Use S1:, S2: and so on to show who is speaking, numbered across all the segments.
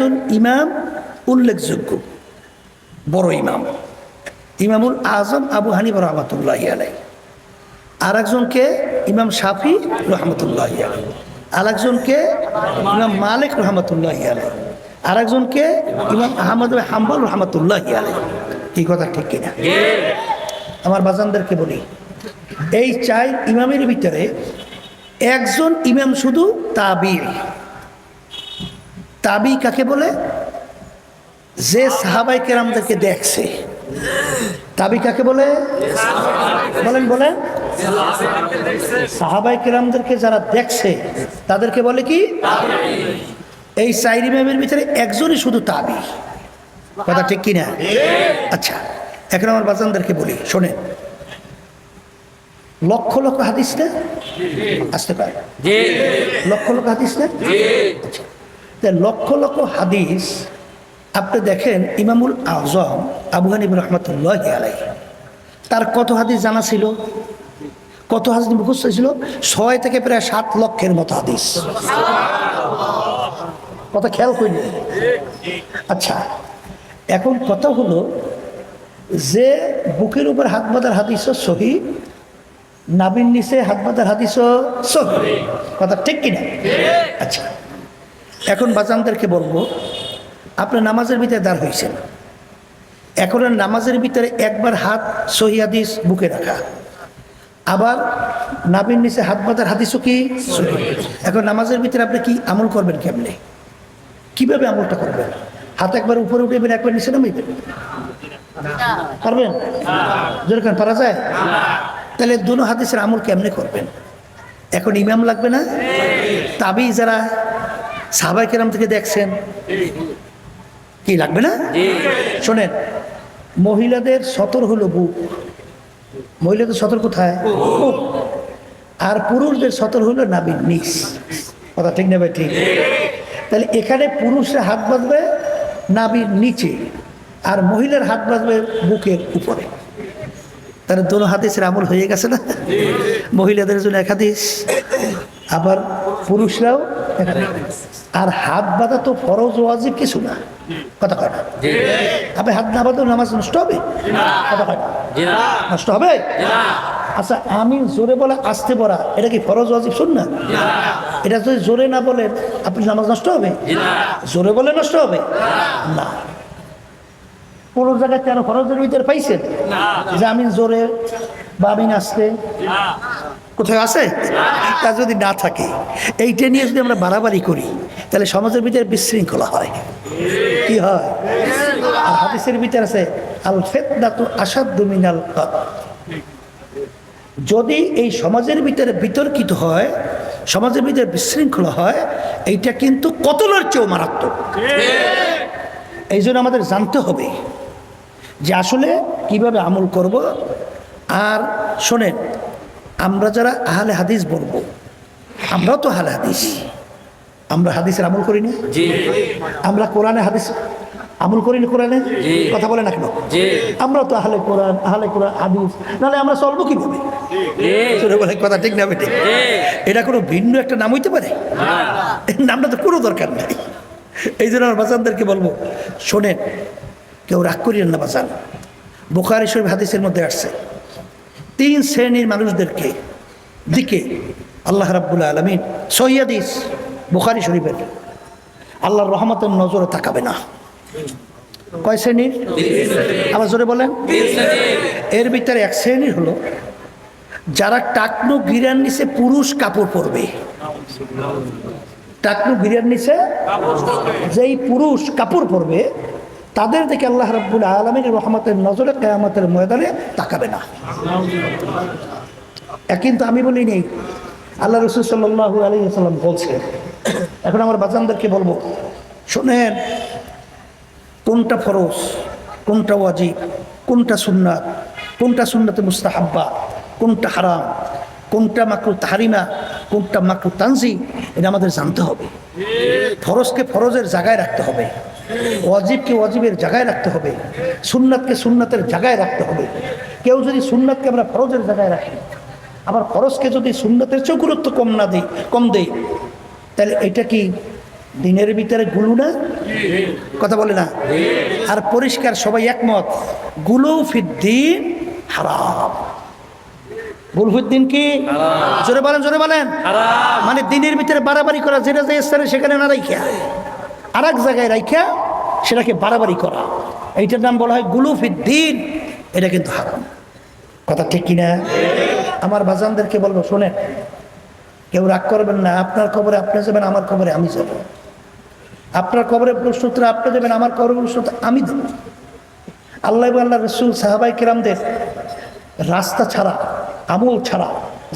S1: চারজন ইমাম উল্লেখযোগ্য, বড় ইমাম। ইমামুল আজম আবু হানিফ রহমতুল্লাহ আলাই আর একজনকে ইমাম শাফি রহমতুল্লাহ আলাই আর একজনকে ইমাম মালিক রহমতুল্লাহ আলাই আর একজনকে ইমাম আহমদ হাম্বল রহমতুল্লাহ আলাই এই কথা, ঠিক কিনা? আমার বাজানদেরকে বলি, এই চাই ইমামের ভিতরে একজন ইমাম শুধু তাবি তাবি কাকে বলে? যে সাহাবাই কেরামদেরকে দেখছে। তাবি কাকে বলে? বলেন বলেন। সাহাবাই কেরামদেরকে যারা দেখছে তাদেরকে বলে কি? এই চাইর ইমামের ভিতরে একজনই শুধু তাবি। কথা ঠিক কিনা? আচ্ছা এখন আমার বাজানদেরকে বলি শোনেন। লক্ষ লক্ষ হাদিস না? আসতে পারে। লক্ষ লক্ষ হাদিস না? আচ্ছা। তা লক্ষ লক্ষ হাদিস আপনি দেখেন ইমামুল আজম আবু হানিব রহমতুল্লাহ আলাই তার কত হাদিস জানা ছিল? কত হাদিস মুখস্থ ছিল? ছয় থেকে প্রায় সাত লক্ষের মতো হাদিস। কথা খেয়াল করি। আচ্ছা এখন কথা হলো যে বুকের উপর হাত বাঁধার হাদিসও সহি নাবিন নিচে হাত বাঁধার হাদিসও সহি। কথা ঠিক কিনা? আচ্ছা এখন বাজানদেরকে বলব আপনার নামাজের ভিতরে দাঁড় হয়েছেন এখন নামাজের ভিতরে একবার হাত সহি হাদিস বুকে রাখা। আবার নাবিন নিচে হাত বাঁধার হাদিসও কি? এখন নামাজের ভিতরে আপনি কি আমল করবেন কেমনে? কীভাবে আমলটা করবেন? হাত একবার উপরে উঠেবেন একবার নিচে নামাইবেন? পারবেন? যেরকম পারা যায়? তাহলে দুনো হাদিসের আমল কেমনে করবেন? এখন ইমাম লাগবে না? তাবি যারা সাহাবাই কেরাম থেকে দেখছেন? কি লাগবে না? শোনেন মহিলাদের সতর হলো বুক। মহিলাদের সতর কোথায়। আর পুরুষদের সতর হলো নাবির নিস কথা ঠিক নেবে ঠিক? তাহলে এখানে পুরুষরা হাত বাঁধবে নাবির নিচে আর মহিলার হাত বাঁধবে বুকের উপরে। তাহলে দোনো হাদিসের আমল হয়ে গেছে না? মহিলাদের জন্য এক হাদিস আবার পুরুষরাও এক হাদিস। আর হাত বাঁধা তো ফরজ ওয়াজিব কিছু না। কথা কয় না? আপনি হাত না বাঁধলেও নামাজ নষ্ট হবে? কথা কয় না? নষ্ট হবে? আচ্ছা আমি জোরে বলে আসতে পড়া এটা কি ফরজ ওয়াজিব শুন না। এটা যদি জোরে না বলে আপনি নামাজ নষ্ট হবে? জোরে বলে নষ্ট হবে? না। কোনো জায়গায় কেন ফরজের ভিতরে পাইছেন? যে আমি জোরে বা আমি নাচতে? কোথায় আছে? তা যদি না থাকে, এইটা নিয়ে যদি আমরা বাড়াবাড়ি করি, তাহলে সমাজের ভিতরে বিশৃঙ্খলা হয়। কি হয়? আর হাদিসের ভিতরে আছে আল ফেতনাতু আসাদু মিনাল কত যদি এই সমাজের ভিতরে বিতর্কিত হয়, সমাজের ভিতরে বিশৃঙ্খলা হয়, এইটা কিন্তু কতলের চেয়েও মারাত্মক। এই জন্য আমাদের জানতে হবে যে আসলে কীভাবে আমল করব। আর শোনেন আমরা যারা আহলে হাদিস বলব আমরাও তো আহলে হাদিস। আমরা হাদিসের আমল করি না? আমরা কোরআনে হাদিস আমল করি না কোরআনে? কথা বলে না কেন? আমরা তো আহলে কোরআন আহলে কোরআন হাদিস নাহলে আমরা চলবো কীভাবে? কথা ঠিক না বেটে এটা কোনো ভিন্ন একটা নাম হইতে পারে? নামটা তো কোনো দরকার নেই। এই জন্য আমার বাচ্চাদেরকে বলব শোনেন কেউ রাগ করিয়েন না বাজান বোখারি শরীফ হাদিসের মধ্যে আসছে। তিন শ্রেণির মানুষদেরকে দিকে আল্লাহ রাব্বুল আলমিন সৈয়াদিস বোখারি শরীফের। আল্লাহর রহমতের নজরে তাকাবে না। কয় শ্রেণির আবার জোরে বলেন। এর ভিতরে এক শ্রেণির হলো, যারা টাকনু গিরার নিচে পুরুষ কাপড় পরবে। টাকনু গিরার নিচে যেই পুরুষ কাপড় পরবে তাদের দেখে আল্লাহ রাব্বুল আলমীর রহমতের নজরে কেয়ামতের ময়দানে তাকাবে না। কিন্তু আমি বলি নেই আল্লাহ রসুল সাল্লাহ আলী সাল্লাম বলছে, এখন আমার বাজানদেরকে বলব, শোনেন, কোনটা ফরজ, কোনটা ওয়াজিব, কোনটা সুন্নাত, কোনটা সুন্নাতে মুস্তাহাব্বা, কোনটা হারাম, কোনটা মাকরু তাহারিমা, কোনটা মাকরু তানজি এটা আমাদের জানতে হবে। ফরজকে ফরজের জায়গায় রাখতে হবে। ওয়াজিবকে ওয়াজিবের জায়গায় রাখতে হবে সুন্নাতকে সুন্নাতের জায়গায় রাখতে হবে। কেউ যদি সুন্নাতকে আমরা ফরজের জায়গায় রাখি আবার ফরজকে যদি সুন্নাতের চেয়েও গুরুত্ব কম না দিই কম দেই তাহলে এটা কি দিনের ভিতরে গুলু না? কথা বলে না? আর পরিষ্কার সবাই একমত গুলু ফিদ্দিন হারাম। গুলফুদ্দিন কি? জোরে বলেন জোরে বলেন। মানে দিনের ভিতরে বাড়াবাড়ি করা যেটা যে স্থানে সেখানে না রাইখা আর এক জায়গায় রাইখা সেটাকে বাড়াবাড়ি করা। এইটার নাম বলা হয় গুলুফিদ্দিন এটা কিন্তু হারাম। কথা ঠিক কিনা? আমার বাজানদেরকে বলব, শোনেন, কেউ রাগ করবেন না। আপনার খবরে আপনি যাবেন, আমার খবরে আমি যাব। আপনার কবরে প্রশ্নোত্তর, আপনি দেবেন আমার কবরে প্রশ্নোত্তর, আমি দেব আল্লাহ আল্লাহ রসুল সাহাবাই কিরামদের রাস্তা ছাড়া, আমল ছাড়া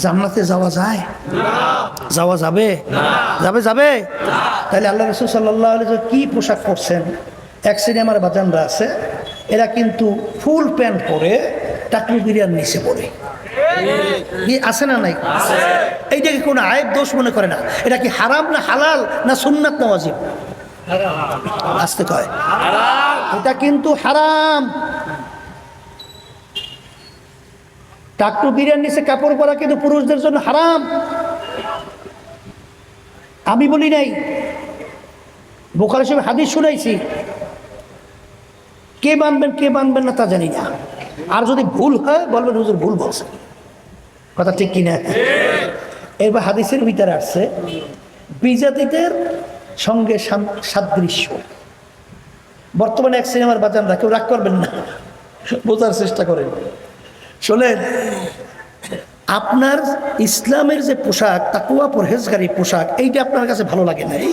S1: জান্নাতে যাওয়া যায়? যাওয়া যাবে? যাবে যাবে? তাহলে আল্লাহ রসুল সাল্লাহ আলি কি পোশাক পরছেন? এক শ্রেণি আমার বাজানরা আছে এরা কিন্তু ফুল প্যান্ট পরে টাকলু বিরিয়ার নিচে পড়ে কি আছে না নাই? এইটাকে কোনো আয়ের দোষ মনে করে না। এটা কি হারাম না হালাল না সুন্নাত না ওয়াজিব? আসতে কয়। এটা কিন্তু হারাম। টাকটু বিরিয়ার নিচে কাপড় পরা কিন্তু পুরুষদের জন্য হারাম। আমি বলি নাই বোকার হিসেবে হাদিস শুনাইছি। কে মানবেন কে মানবেন না তা জানি না। আর যদি ভুল হয়, বলবেন হুজুর ভুল বলছে। কথা ঠিক কিনা? এবার হাদিসের ভিতরে আসছে, বিজাতিদের সঙ্গে সাদৃশ্য। বর্তমানে এক সিনেমার বাজানরা, কেউ রাগ করবেন না। বোঝার চেষ্টা করেন। শোনেন আপনার ইসলামের যে পোশাক তাকুয়া পরহেজগারী পোশাক, এইটা আপনার কাছে ভালো লাগে নাই?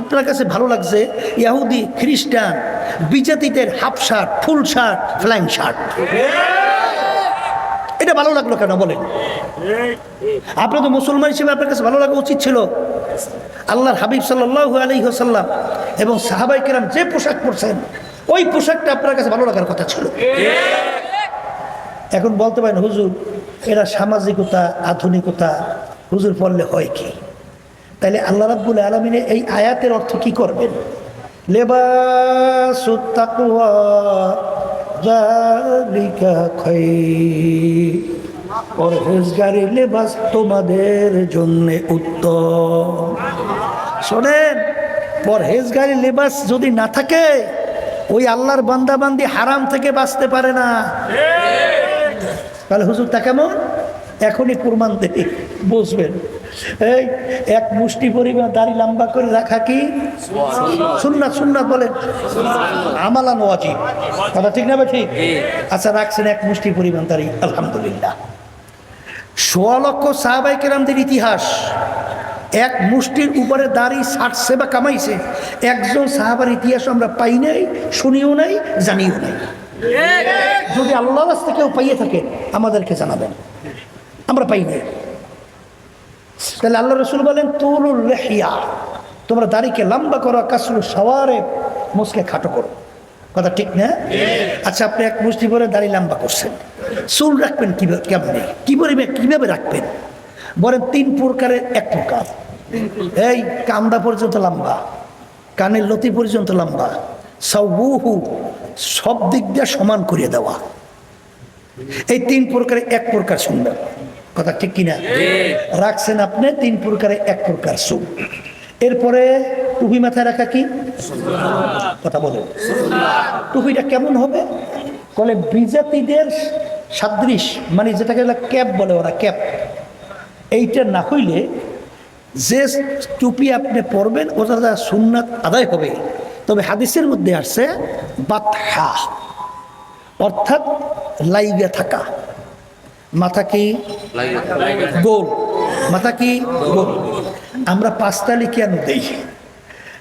S1: আপনার কাছে ভালো লাগছে ইয়াহুদি, খ্রিস্টান, বিজাতিদের হাফ শার্ট, ফুল শার্ট, ফ্ল্যাং শার্ট? এটা ভালো লাগল কেন বলেন? আপনি তো মুসলমান হিসেবে আপনার কাছে ভালো লাগা উচিত ছিল। আল্লাহর হাবিব সাল্লাহ আলী হোসাল্লাম এবং সাহাবাই কেরাম যে পোশাক পরছেন, ওই পোশাকটা আপনার কাছে ভালো লাগার কথা ছিল। এখন বলতে পারেন, হুজুর এরা সামাজিকতা, আধুনিকতা, হুজুর পড়লে হয় কি? তাইলে আল্লাহ রাব্বুল আলমিনে এই আয়াতের অর্থ কি করবেন? লেবাস তোমাদের জন্য উত্তম। শোনেন, পরহেজগারি লেবাস যদি না থাকে, ওই আল্লাহর বান্দাবান্দি হারাম থেকে বাঁচতে পারে না। তাহলে হুজুর তা কেমন? এখনই প্রমাণ দেবে বুঝবেন। এই এক মুষ্টি পরিমাণ দাড়ি লম্বা করে রাখা কি? সুন্নাত সুন্নাত বলেন। আমালা নোয়াজি কথা ঠিক না বা ঠিক আচ্ছা রাখছেন এক মুষ্টি পরিমাণ দাড়ি আলহামদুলিল্লাহ। সোয়া লক্ষ সাহাবাই কেরামদের ইতিহাস। এক মুষ্টির উপরে দাড়ি ষাটছে বা কামাইছে। একজন সাহাবার ইতিহাস আমরা পাই নাই শুনিও নাই জানিও নাই। যদি আল্লাহ রাস্তা কেউ পাইয়ে থাকে, আমাদেরকে জানাবেন। আমরা পাই নাই। তাহলে আল্লাহ রসুল বলেন, তুলুর রেহিয়া তোমরা দাড়িকে লম্বা করো কাসরু সওয়ারে মুসকে খাটো করো। কথা ঠিক না? আচ্ছা আপনি এক মুষ্টি পরে দাড়ি লম্বা করছেন। চুল রাখবেন কীভাবে কেমনে? কী পরিবে কীভাবে রাখবেন? বলেন, তিন প্রকারের এক প্রকার। এই কান্দা পর্যন্ত লম্বা, কানের লতি পর্যন্ত লম্বা। সবুহু সব দিক দিয়ে সমান করিয়ে দেওয়া। এই তিন প্রকারে এক প্রকার সুন্দর কথা ঠিক কিনা? রাখছেন আপনি তিন প্রকারে এক প্রকার সুখ এরপরে টুপি মাথায় রাখা কি? কথা বলেন। টুপিটা কেমন হবে? বলে বিজাতিদের সাদৃশ মানে যেটাকে বলে ক্যাপ বলে ওরা, ক্যাপ। এইটা না হইলে যে টুপি আপনি পরবেন, ওটা সুন্নাত আদায় হবে তবে হাদিসের মধ্যে আসছে বাতহা অর্থাৎ লাইগে থাকা। মাথা কি? গোল। মাথা কি? গোল। আমরা পাঁচতালি কেন দেই।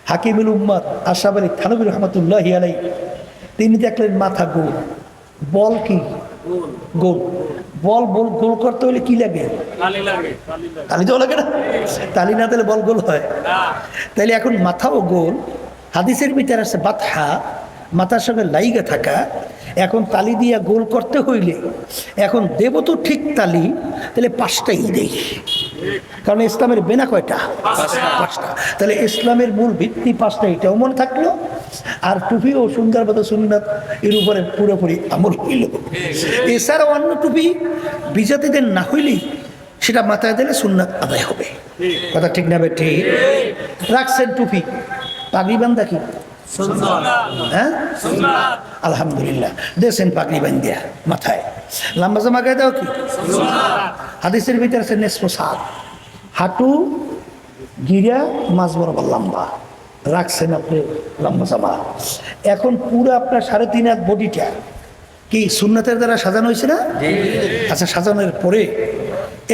S1: হাকিমুল উম্মাদ আশাফ আলী থানবির রহমতুল্লাহ আলাই তিনি দেখলেন মাথা গোল। বল কি? গোল। বল বল গোল করতে হলে কি লাগে? তালি তো লাগে না? তালি না দিলে বল গোল হয়। তাহলে এখন মাথাও গোল হাদিসের ভিতরে আছে বাতহা মাথার সঙ্গে লাইগা থাকা এখন তালি দিয়া গোল করতে হইলে এখন দেব তো ঠিক তালি তাহলে পাঁচটাই দেই কারণ ইসলামের বেনা কয়টা? পাঁচটা। তাহলে ইসলামের মূল ভিত্তি পাঁচটা এটাও মনে থাকল? আর টুপি ও সুন্দর মতো সুন্দর এর উপরে পুরোপুরি আমল হইল। এছাড়াও অন্য টুপি বিজাতিদের না হইলেই সেটা মাথায় দিলে সুন্নাত আদায় হবে। কথা ঠিক না ঠিক? রাখছেন টুপি। পাগড়ি বান্ধা কি হ্যাঁ? আলহামদুলিল্লাহ। দেশেন পাগড়ি বান্ধিয়া মাথায়। লম্বা জামা গায়ে দাও কি? হাদিসের ভিতরে আছে নেসফ সাত হাঁটু গিরা মাছ বরাবর লম্বা। রাখছেন আপনি লম্বা জামা। এখন পুরো আপনার সাড়ে তিন হাত বডিটা কি সুন্নতের দ্বারা সাজানো হয়েছে না? আচ্ছা সাজানোর পরে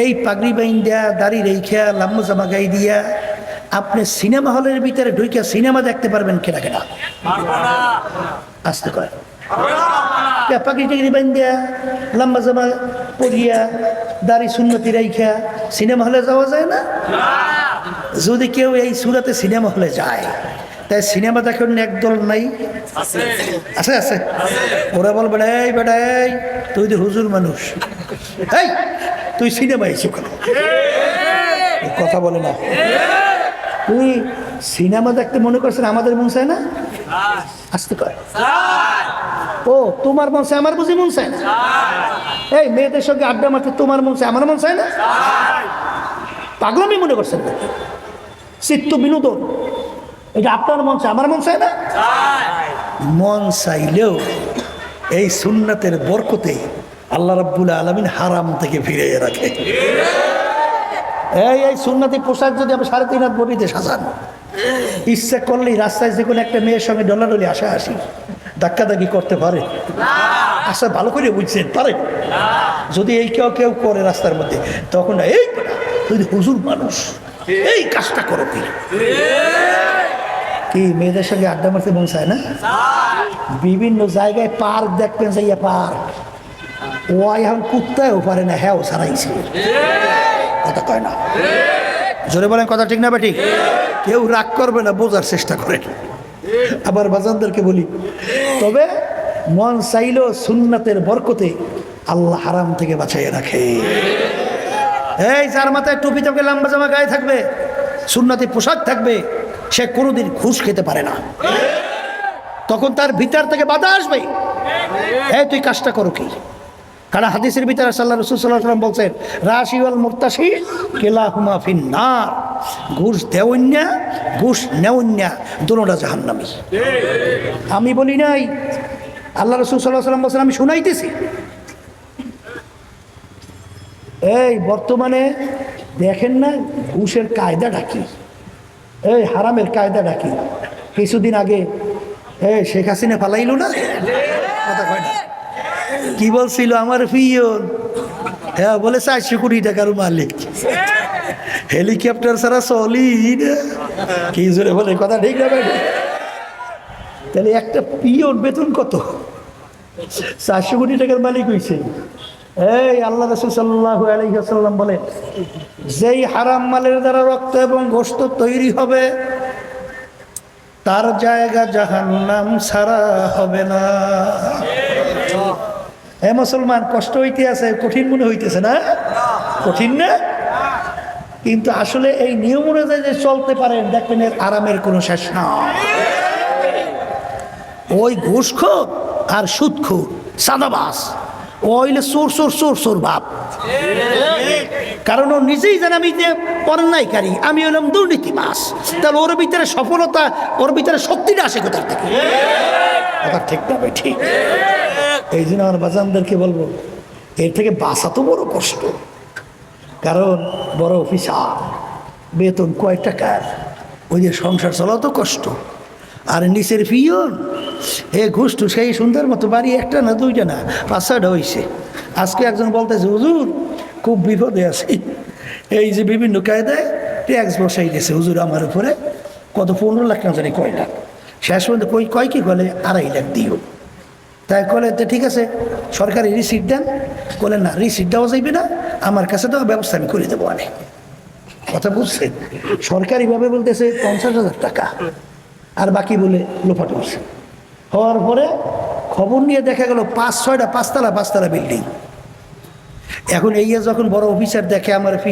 S1: এই পাগড়ি বাইন দেয়া দাড়ি রেখা লম্বা জামা গাই দিয়া আপনি সিনেমা হলের ভিতরে ঢুকে সিনেমা দেখতে পারবেন কেনা কেনা? আসতে দিয়া লম্বা জামা পরিয়া, দাড়ি সিনেমা হলে যাওয়া যায় না? যদি কেউ এই সিনেমা হলে যায়, তাই সিনেমা একদল নাই। আছে আছে। ওরা বল বেড়া এই, তুই তো হুজুর মানুষ। তুই সিনেমা এসে কথা বলে না। তুই সিনেমা দেখতে মনে করছেন আমাদের মন চায় না আসতে কয়। ও তোমার মন চায় আমার বুঝি মন চায় না এই মেয়েদের সঙ্গে আড্ডা মারতে তোমার মন চায় আমার মন চায় না পাগলামি মনে করছেন চিত্ত বিনোদন এটা আপনার মন চায় আমার মন চায় না মন চাইলেও এই সুন্নাতের বরকতে আল্লাহ রাব্বুল আলমিন হারাম থেকে ফিরে রাখে। এই এই সুন্নাতি পোশাক যদি আমি সাড়ে তিন হাত বডিতে সাজান, ইচ্ছে করলেই রাস্তায় যে কোনো একটা মেয়ের সঙ্গে ডলাডলি আসা আসি, ধাক্কাধাক্কি করতে পারে। আচ্ছা ভালো করে বুঝছেন, পারে। যদি এই কেউ কেউ করে রাস্তার মধ্যে, তখন এই তুই হুজুর মানুষ, এই কাজটা করো কি? কি, মেয়েদের সঙ্গে আড্ডা মারতে মন চায় না? বিভিন্ন জায়গায় পার্ক দেখবেন যাইয়া পার্ক। ও এখন কুত্তায়ও পারে না হ্যাঁ ও সারাইছে কথা কয় না। জোরে বলেন, কথা ঠিক না বেটি কেউ রাগ করবে না, বোঝার চেষ্টা করে আবার বাজানদেরকে বলি, তবে মন চাইল সুন্নাতের বরকতে আল্লাহ হারাম থেকে বাঁচাইয়ে রাখে। এই যার মাথায় টুপি তোকে লম্বা জামা, গায়ে থাকবে, সুন্নাতি পোশাক থাকবে, সে কোনোদিন ঘুষ খেতে পারে না। তখন তার ভিতর থেকে বাধা আসবে। হ্যাঁ তুই কাজটা করো কি? কারণ হাদিসের ভিতরে সাল্লাহ রসুল সাল্লাহ সাল্লাম বলছেন, রাশি ওয়াল মুক্তাসি কেলা হুমা ফিন না ঘুষ দেওয়ন্যা ঘুষ নেওয়ন্যা দোনোটা জাহান্নামি। আমি বলি নাই, আল্লাহ রসুল সাল্লাহ সাল্লাম বলছেন, আমি শুনাইতেছি। এই, বর্তমানে দেখেন না, ঘুষের কায়দা ডাকি এই, হারামের কায়দা ডাকি কিছুদিন আগে, এই, শেখ হাসিনা ফালাইল না? কথা কয় না। কি বলছিল আমার পিয়ন? হ্যাঁ বলে চারশো কোটি টাকার মালিক। হেলিকপ্টার ছাড়া চলি কি জোরে বলে কথা ঠিক না তাহলে একটা পিয়ন বেতন কত? চারশো কোটি টাকার মালিক হয়েছে এই আল্লাহ রসুল সাল্লাহ আলহিহাসাল্লাম বলে যেই হারাম মালের দ্বারা রক্ত এবং গোস্ত তৈরি হবে, তার জায়গা জাহান্নাম ছাড়া হবে না। হে মুসলমান, কষ্ট হইতে আছে, কঠিন মনে হইতেছে না? কঠিন না? কিন্তু আসলে এই নিয়ম অনুযায়ী যে চলতে পারেন, দেখবেন এর আরামের কোনো শেষ না ওই ঘুষখোর আর সুদখোর, সাদাবাস। ও হইলে চোর সোর সোর চোর বাপ। কারণ ও নিজেই জানে আমি যে অন্যায়কারী, আমি হলাম দুর্নীতি মাস তাহলে ওর ভিতরে সফলতা, ওর ভিতরে শক্তিটা আসে কোথার থেকে? কথা ঠিক না ঠিক। এই জন্য আমার বাজানদেরকে বলব, এর থেকে বাঁচা তো বড় কষ্ট। কারণ বড় অফিসার, বেতন কয় টাকার? ওই যে সংসার চলাও তো কষ্ট। আর নিচের পিয়ন, এ ঘুষটু সেই সুন্দর মতো বাড়ি একটা না দুইটা না পাঁচ হয়েছে আজকে একজন বলতেছে, হুজুর, খুব বিপদে আছি। এই যে বিভিন্ন কায়দায় ট্যাক্স বসাই দিয়েছে হুজুর আমার উপরে, কত পনেরো লাখ না জানি কয় লাখ। শেষ পর্যন্ত কই, কয় কি বলে? আড়াই লাখ দিও। তাই কলে তো ঠিক আছে, সরকারি রিসিট দেন। বলে না রিসিট দেওয়া যাইবে না, আমার কাছে দেওয়া ব্যবস্থা আমি করে দেবো অনেক। কথা বুঝছেন? সরকারিভাবে বলতেছে পঞ্চাশ হাজার টাকা। আর বাকি বলে লোফাট করছে হওয়ার পরে খবর নিয়ে দেখা গেল পাঁচ, ছয়টা পাঁচতলা পাঁচতলা বিল্ডিং। এখন এই যখন বড় অফিসার দেখে আমার ফি